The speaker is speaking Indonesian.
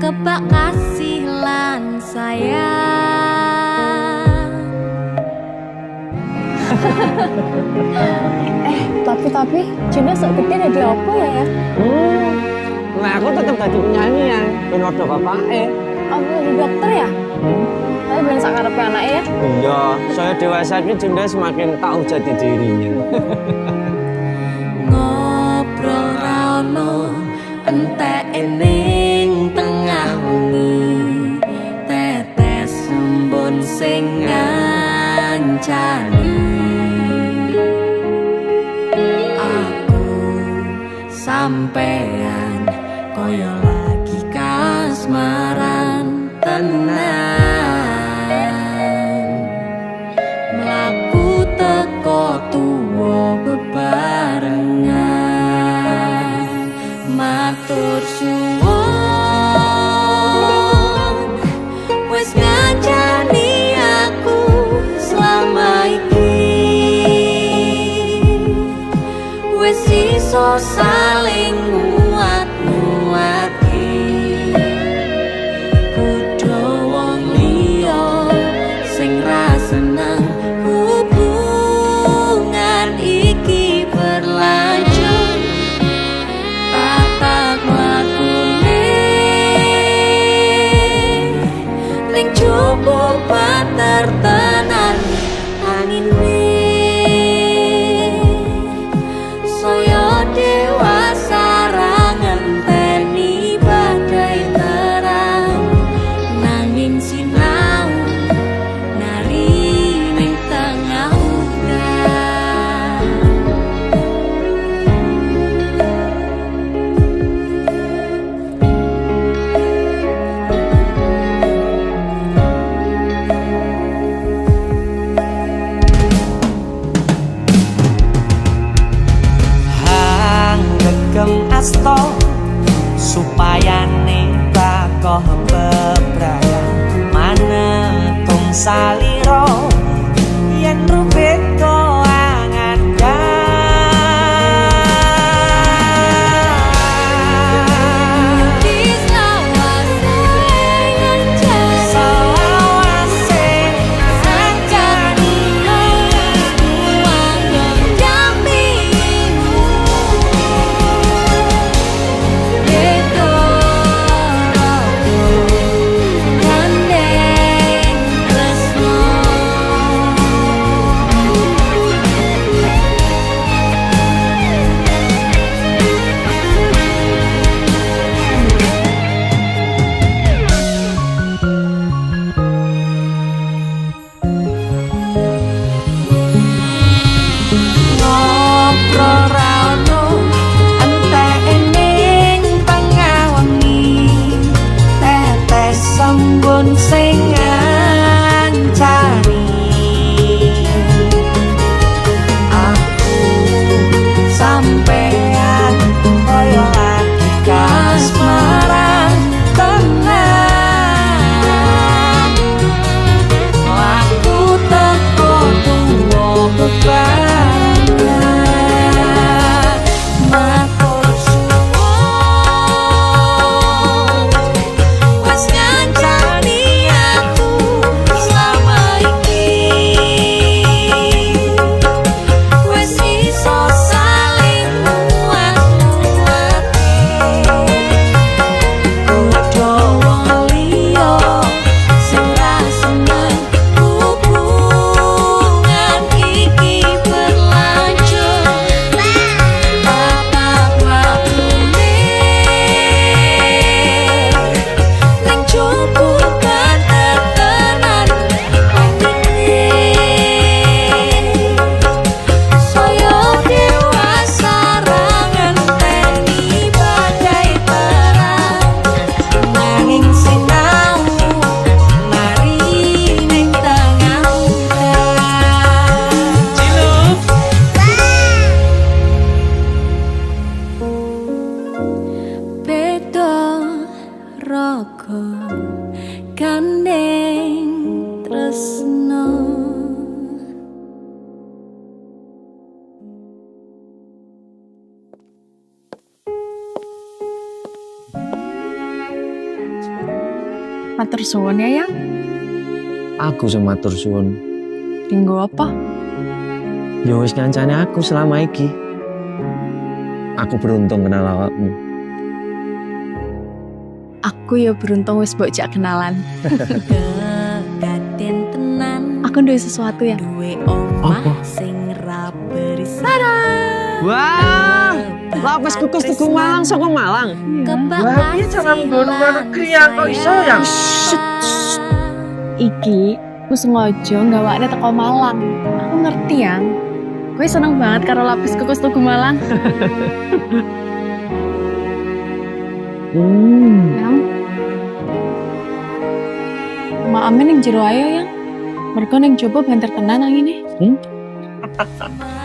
Kebak kasih lan sayang Eh, tapi tapi Juna sok gede jadi apa ya ya? Hmm. Nah, aku tetap jadi penyanyi ya. Ben ordo bapake. Aku jadi dokter ya? Tapi belum sak anaknya ya. Iya, saya dewasa ini Junda semakin tahu jati dirinya. sampean koyo lagi kasmaran tenan. Mlaku teko tuwa bebarengan matur suwun. Wis ngancani aku selama iki. Wis iso ning cukup asto supaya ning takoh bebraya. Mana tong sali raga kandeng tresno Matur suwun ya, Yang. Aku sing matur suwun. Tinggo apa? Ya wis aku selama iki. Aku beruntung kenal awakmu. Aku ya beruntung wis mbok jak kenalan. Aku duwe sesuatu ya. duwe omah Apa? sing ra berisi Wah, lapis kukus tuku Malang saka Malang. Wah, piye cara nggon luar negeri ya kok iso ya? Iki aku sengaja nggawakne teko Malang. Aku ngerti yang. Gue seneng banget karo lapis kukus tugu Malang. Hmm. Yang. Maame ning jero ayo yang. Mergo ning jopo banter tenan nang ini. Hmm?